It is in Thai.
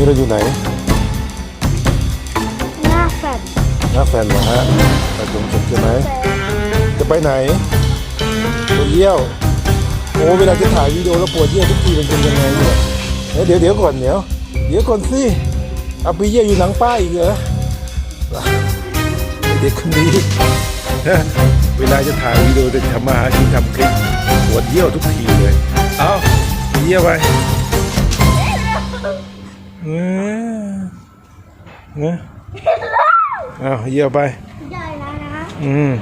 นี้เราอยู่ไหน หน้าแฟดหน้าแฟนนะฮะไปตรงจุดใช่ไหม จะไปไหนปวดเยี่ยว โอ้เวลาจะถ่ายวิดีโอแล้วปวดเยี่ยวทุกทีมันเป็นยังไงเนี่ยเอ้ยเดี๋ยวเดี๋ยวก่อนเดี๋ยว เดี๋ยวก่อนสิเอาไปเยี่ยวอยู่หลังป้ายอีกเหรอเด็กคนนี้เวลาจะถ่ายวิดีโอจะทำมาหากินทำคลิปปวดเยี่ยวทุกทีเลย เอาไปเยี่ยวไป เออเอาเยี่ยวไปได้แล้วนะ อืม